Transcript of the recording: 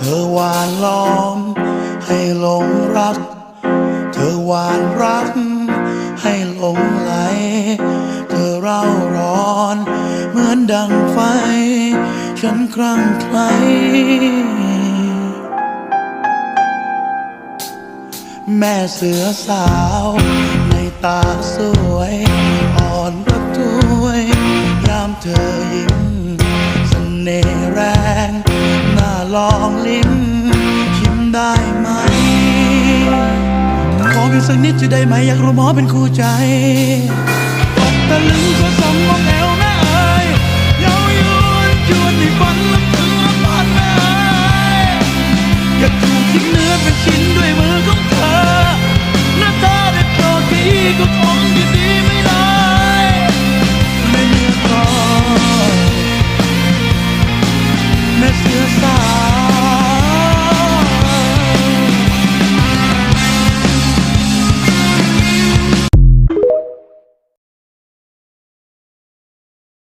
ธอหวานล้อม ให้หลงรัก เธอหวานรัก ให้หลงไหล เธอเร่าร้อน เหมือนดังไฟ ฉันครั่งไคล้แม่เสือสาว ในตาสวย อ่อนระทวย ยามเธอยิ้มเสน่ห์แรง ลองลิ้มชิมได้ไหม ขอเพียงสักนิดจะได้ไหมอยากรู้หมอเป็นคู่ใจตกตะลึงก็สมมองแอวแม่เอ๋ยเย้ายวนชวนให้ฝันลำพึงลำพันแม่เอ๋ยอยากถูกทิ้งเนื้อเป็นชิ้นด้วยมือของเธอหน้าตาได้โปรดทีก็คงจะดีไม่ได้ไม่เมื่อก่อนแม่เสือสา